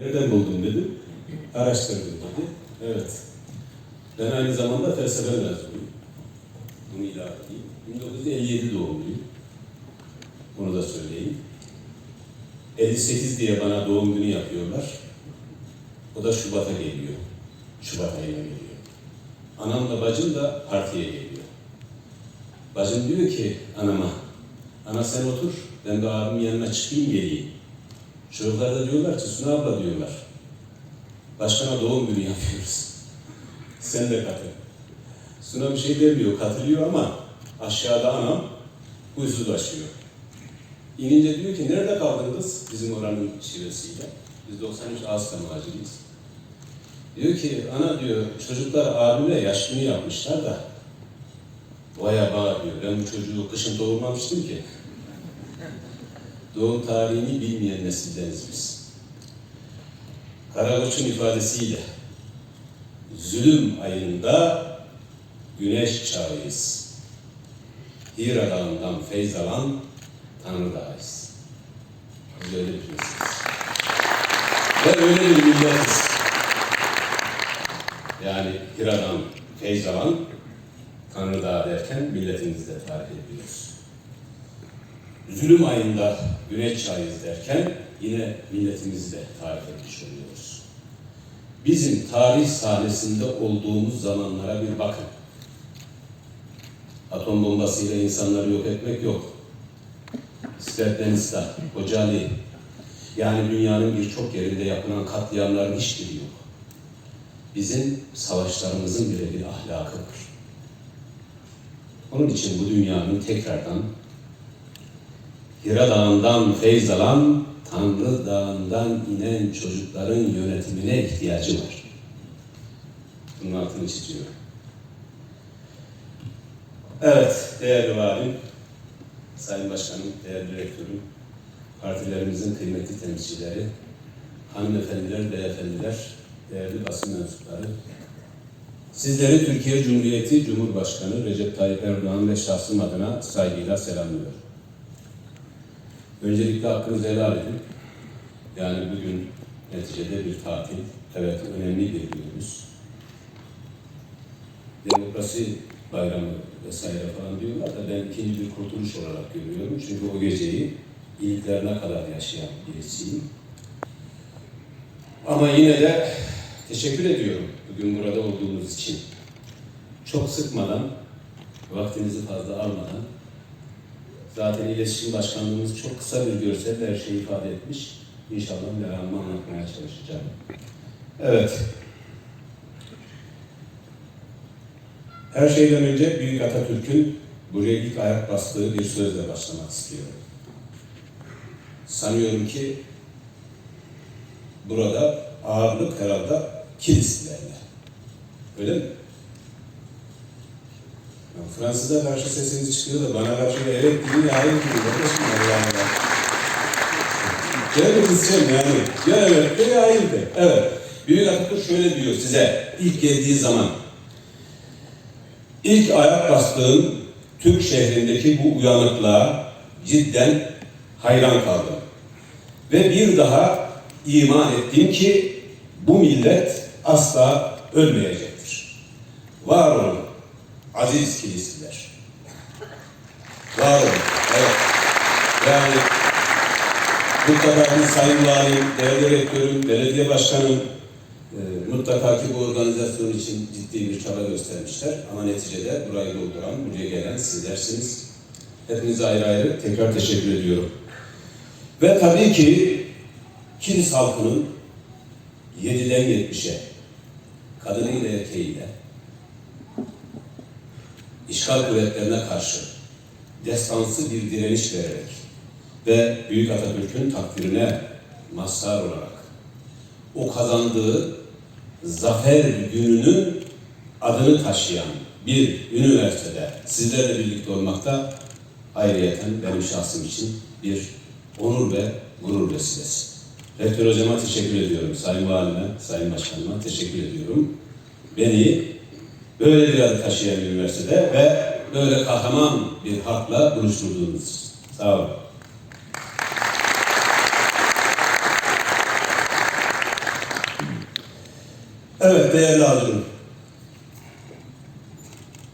Nereden buldun dedim. Araştırdım dedi. Evet. Ben aynı zamanda felsefe mezunuyum. Bunu ilave edeyim. 1957 doğumluyum. Bunu da söyleyeyim. 58 diye bana doğum günü yapıyorlar. O da Şubat'a geliyor. Şubat ayına geliyor. Anamla bacım da partiye geliyor. Bacım diyor ki anama, ana sen otur, ben de abimin yanına çıkayım geleyim. Çocuklar da diyorlar ki Suna abla diyorlar. Başkana doğum günü yapıyoruz. Sen de katıl. Suna bir şey demiyor, katılıyor ama aşağıda anam huysuzlaşıyor. İnince diyor ki nerede kaldınız bizim oranın şivesiyle. Biz 93 Ağustos maciriyiz. Diyor ki ana diyor çocuklar abimle yaş günü yapmışlar da Vay bana diyor ben bu çocuğu kışın doğurmamıştım ki. Doğum tarihini bilmeyen nesildeniz biz. Karakoç'un ifadesiyle zulüm ayında güneş çağıyız. Hira Dağı'ndan feyz alan Tanrı Dağı'yız. Biz öyle bir. Ve öyle bir milletiz. Yani Hira'dan feyz alan Tanrı Dağı derken milletimizde tarif ediyoruz. Zulüm ayında güneş çağıyız derken yine milletimizi de tarif etmiş oluyoruz. Bizim tarih sahnesinde olduğumuz zamanlara bir bakın. Atom bombasıyla insanları yok etmek yok. Srebrenica, Kocaeli, yani dünyanın birçok yerinde yapılan katliamların hiçbiri yok. Bizim savaşlarımızın bile bir ahlakı var. Onun için bu dünyanın tekrardan Hira Dağı'ndan feyz alan, Tanrı Dağı'ndan inen çocukların yönetimine ihtiyacı var. Bunun altını çiziyorum. Evet, değerli valim, Sayın Başkanım, değerli rektörüm, partilerimizin kıymetli temsilcileri, hanımefendiler, beyefendiler, değerli basın mensupları, Sizleri Türkiye Cumhuriyeti Cumhurbaşkanı Recep Tayyip Erdoğan ve şahsım adına saygıyla selamlıyorum. Öncelikle hakkınızı helal edin. Yani bugün neticede bir tatil. Evet önemli bir günümüz. Demokrasi bayramı vesaire falan diyorlar da ben ikinci bir kurtuluş olarak görüyorum. Çünkü o geceyi iliklerine kadar yaşayan birisiyim. Ama yine de teşekkür ediyorum bugün burada olduğunuz için. Çok sıkmadan, vaktinizi fazla almadan, zaten iletişim başkanlığımız çok kısa bir görsel her şeyi ifade etmiş. İnşallah devamlı anlatmaya çalışacağım. Evet. Her şeyden önce Büyük Atatürk'ün buraya ilk ayak bastığı bir sözle başlamak istiyorum. Sanıyorum ki burada ağırlık herhalde Kilislilerle. Öyle mi? Ya Fransız'a karşı sesiniz çıkıyor da bana karşı da evet değil, hayır değil. Kardeşim Allah'ım Gene kızacağım yani. Ya evet de ya hayır de. Evet. Büyük Atatürk şöyle diyor size ilk geldiği zaman. İlk ayak bastığım Türk şehrindeki bu uyanıklığa cidden hayran kaldım. Ve bir daha iman ettim ki bu millet asla ölmeyecektir. Var olun aziz kilisliler. Var olun. Evet. Yani mutlaka bir sayın valim, değerli rektörüm, belediye başkanım e, mutlaka ki bu organizasyon için ciddi bir çaba göstermişler. Ama neticede burayı dolduran, buraya gelen sizlersiniz. Hepinize ayrı ayrı tekrar teşekkür ediyorum. Ve tabii ki Kilis halkının 7'den 70'e kadınıyla erkeğiyle işgal kuvvetlerine karşı destansı bir direniş vererek ve Büyük Atatürk'ün takdirine mazhar olarak o kazandığı zafer gününün adını taşıyan bir üniversitede sizlerle birlikte olmakta ayrıyeten benim şahsım için bir onur ve gurur vesilesi. Rektör hocama teşekkür ediyorum. Sayın Valime, Sayın Başkanıma teşekkür ediyorum. Beni böyle bir adı taşıyan bir üniversitede ve böyle kahraman bir halkla buluşturduğunuz. Sağ olun. Evet değerli Hazırım.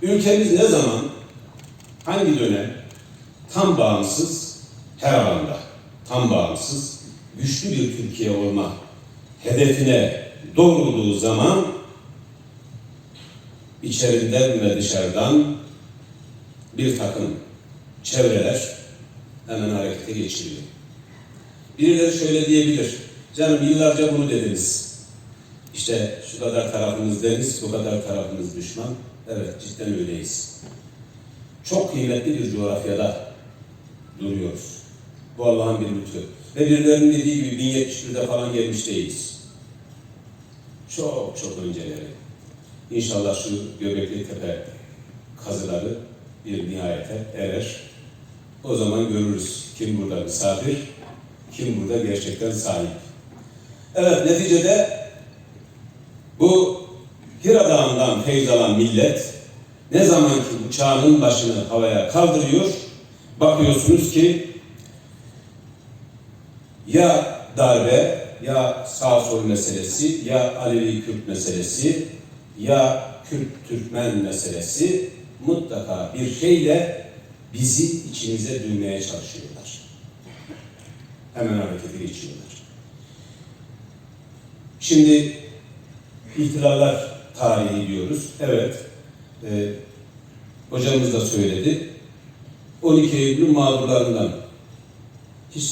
Ülkemiz ne zaman, hangi dönem tam bağımsız her alanda, tam bağımsız, güçlü bir Türkiye olma hedefine doğrulduğu zaman içeriden ve dışarıdan bir takım çevreler hemen harekete geçiriyor. Birileri şöyle diyebilir, canım yıllarca bunu dediniz. İşte şu kadar tarafımız deniz, bu kadar tarafımız düşman. Evet, cidden öyleyiz. Çok kıymetli bir coğrafyada duruyoruz. Bu Allah'ın bir lütfu. Ve birilerinin dediği gibi 1071'de falan gelmiş değiliz. Çok çok önceleri. İnşallah şu Göbekli Tepe kazıları bir nihayete erer. O zaman görürüz kim burada misafir, kim burada gerçekten sahip. Evet, neticede bu Hira Dağı'ndan feyz alan millet ne zaman ki uçağının başını havaya kaldırıyor, bakıyorsunuz ki ya darbe, ya sağ sol meselesi, ya Alevi Kürt meselesi, ya Kürt Türkmen meselesi mutlaka bir şeyle bizi içimize düğmeye çalışıyorlar. Hemen harekete geçiyorlar. Şimdi ihtilaller tarihi diyoruz. Evet, e, hocamız da söyledi. 12 Eylül mağdurlarından hiç